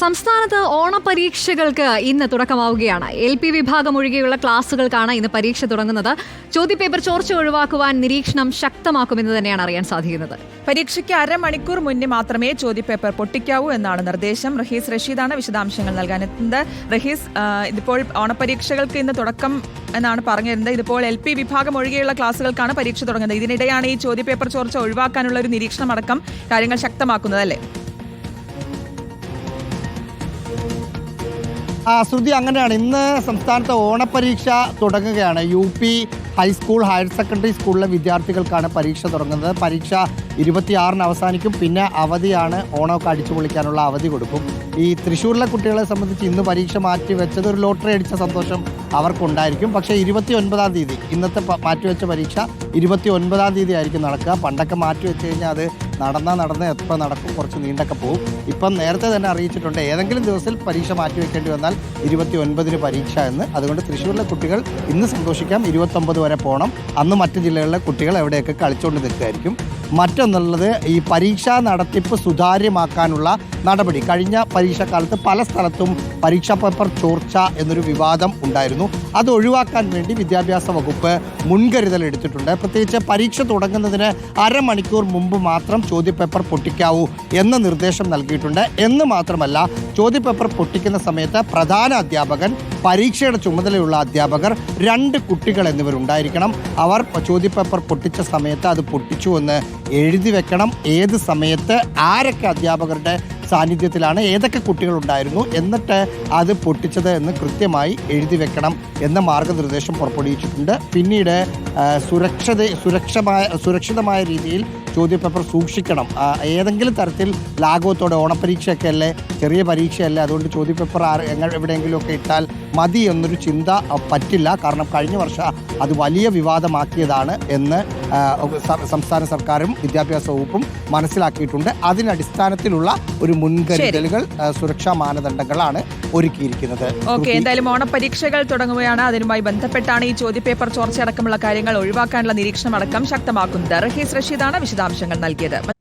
സംസ്ഥാനത്ത് ഓണപരീക്ഷകൾക്ക് ഇന്ന് തുടക്കമാവുകയാണ്. L P വിഭാഗം ഒഴികെയുള്ള ക്ലാസുകൾക്കാണ് ഇന്ന് പരീക്ഷ തുടങ്ങുന്നത്. ചോദ്യപേപ്പർ ചോർച്ച ഒഴിവാക്കുവാൻ നിരീക്ഷണം ശക്തമാക്കുമെന്ന് തന്നെയാണ് അറിയാൻ സാധിക്കുന്നത്. പരീക്ഷയ്ക്ക് അരമണിക്കൂർ മുന്നേ മാത്രമേ ചോദ്യപേപ്പർ പൊട്ടിക്കാവൂ എന്നാണ് നിർദ്ദേശം. റഹീസ് റഷീദാണ് വിശദാംശങ്ങൾ നൽകാൻ എത്തുന്നത് റഹീസ് ഇതിപ്പോൾ ഓണപരീക്ഷകൾക്ക് ഇന്ന് തുടക്കം എന്നാണ് പറഞ്ഞിരുന്നത്. ഇതിപ്പോൾ എൽ പി വിഭാഗം ഒഴികെയുള്ള ക്ലാസുകൾക്കാണ് പരീക്ഷ തുടങ്ങുന്നത്. ഇതിനിടെയാണ് ഈ ചോദ്യപേപ്പർ ചോർച്ച ഒഴിവാക്കാനുള്ള ഒരു നിരീക്ഷണം അടക്കം കാര്യങ്ങൾ ശക്തമാക്കുന്നത് അല്ലേ ശ്രുതി അങ്ങനെയാണ്. ഇന്ന് സംസ്ഥാനത്ത് ഓണപരീക്ഷ തുടങ്ങുകയാണ്. U P high school higher secondary സ്കൂളിലെ വിദ്യാർത്ഥികൾക്കാണ് പരീക്ഷ തുടങ്ങുന്നത്. പരീക്ഷ ഇരുപത്തിയാറിന് അവസാനിക്കും. പിന്നെ അവധിയാണ് ഓണമൊക്കെ അടിച്ചു പൊളിക്കാനുള്ള അവധി കൊടുക്കും. ഈ തൃശ്ശൂരിലെ കുട്ടികളെ സംബന്ധിച്ച് ഇന്ന് പരീക്ഷ മാറ്റി വെച്ചത് ഒരു ലോട്ടറി അടിച്ച സന്തോഷം അവർക്കുണ്ടായിരിക്കും. പക്ഷേ ഇരുപത്തി ഒൻപതാം തീയതി ഇന്നത്തെ മാറ്റിവെച്ച പരീക്ഷ ഇരുപത്തി ഒൻപതാം തീയതി ആയിരിക്കും നടക്കുക. പണ്ടൊക്കെ മാറ്റി വെച്ച് കഴിഞ്ഞാൽ അത് നടന്നാൽ നടന്ന് എപ്പോൾ നടക്കും കുറച്ച് നീണ്ടൊക്കെ പോകും ഇപ്പം നേരത്തെ തന്നെ അറിയിച്ചിട്ടുണ്ട് ഏതെങ്കിലും ദിവസത്തിൽ പരീക്ഷ മാറ്റി വെക്കേണ്ടി വന്നാൽ ഇരുപത്തി ഒൻപതിന് പരീക്ഷ എന്ന്. അതുകൊണ്ട് തൃശ്ശൂരിലെ കുട്ടികൾ ഇന്ന് സന്തോഷിക്കാം ഇരുപത്തൊമ്പത് വരെ പോകണം അന്ന് മറ്റ് ജില്ലകളിലെ കുട്ടികൾ എവിടെയൊക്കെ കളിച്ചുകൊണ്ട് നിൽക്കുകയായിരിക്കും മറ്റൊന്നുള്ളത് ഈ പരീക്ഷാ നടത്തിപ്പ് സുതാര്യമാക്കാനുള്ള നടപടി. കഴിഞ്ഞ പരീക്ഷാക്കാലത്ത് പല സ്ഥലത്തും പരീക്ഷാ പേപ്പർ ചോർച്ച എന്നൊരു വിവാദം ഉണ്ടായിരുന്നു. അത് ഒഴിവാക്കാൻ വേണ്ടി വിദ്യാഭ്യാസ വകുപ്പ് മുൻകരുതൽ എടുത്തിട്ടുണ്ട് പ്രത്യേകിച്ച് പരീക്ഷ തുടങ്ങുന്നതിന് അരമണിക്കൂർ മുമ്പ് മാത്രം ചോദ്യപേപ്പർ പൊട്ടിക്കാവൂ എന്ന നിർദ്ദേശം നൽകിയിട്ടുണ്ട്. എന്ന് മാത്രമല്ല ചോദ്യപേപ്പർ പൊട്ടിക്കുന്ന സമയത്ത് പ്രധാന അധ്യാപകൻ പരീക്ഷയുടെ ചുമതലയുള്ള അധ്യാപകർ രണ്ട് കുട്ടികൾ എന്നിവരുണ്ടായിരിക്കണം. അവർ ചോദ്യപേപ്പർ പൊട്ടിച്ച സമയത്ത് അത് പൊട്ടിച്ചു എന്ന് എഴുതി വെക്കണം. ഏത് സമയത്ത് ആരൊക്കെ അധ്യാപകരുടെ സാന്നിധ്യത്തിലാണ് ഏതൊക്കെ കുട്ടികളുണ്ടായിരുന്നു എന്നിട്ട് അത് പൊട്ടിച്ചത് എന്ന് കൃത്യമായി എഴുതി വെക്കണം എന്ന മാർഗനിർദ്ദേശം പുറപ്പെടുവിച്ചിട്ടുണ്ട്. പിന്നീട് സുരക്ഷത സുരക്ഷമായ സുരക്ഷിതമായ രീതിയിൽ ചോദ്യപേപ്പർ സൂക്ഷിക്കണം. ഏതെങ്കിലും തരത്തിൽ ലാഘവത്തോടെ ഓണപ്പരീക്ഷയൊക്കെ അല്ലേ ചെറിയ പരീക്ഷയല്ലേ അതുകൊണ്ട് ചോദ്യപേപ്പർ എവിടെയെങ്കിലുമൊക്കെ ഇട്ടാൽ മതി എന്നൊരു ചിന്ത പറ്റില്ല. കാരണം കഴിഞ്ഞ വർഷം അത് വലിയ വിവാദമാക്കിയതാണ് എന്ന് സംസ്ഥാന സർക്കാരും വിദ്യാഭ്യാസ വകുപ്പും മനസ്സിലാക്കിയിട്ടുണ്ട്. അതിനടിസ്ഥാനത്തിലുള്ള ഒരു മുൻകരുതലുകൾ സുരക്ഷാ മാനദണ്ഡങ്ങളാണ് ഒരുക്കിയിരിക്കുന്നത്. ഓക്കെ എന്തായാലും ഓണപരീക്ഷകൾ തുടങ്ങുകയാണ്. അതിനുമായി ബന്ധപ്പെട്ടാണ് ഈ ചോദ്യപേപ്പർ ചോർച്ചയടക്കമുള്ള കാര്യങ്ങൾ ഒഴിവാക്കാനുള്ള നിരീക്ഷണം അടക്കം ശക്തമാക്കുന്നത്. റഹീസ് റഷീദാണ് വിശദാംശങ്ങൾ നൽകിയത്.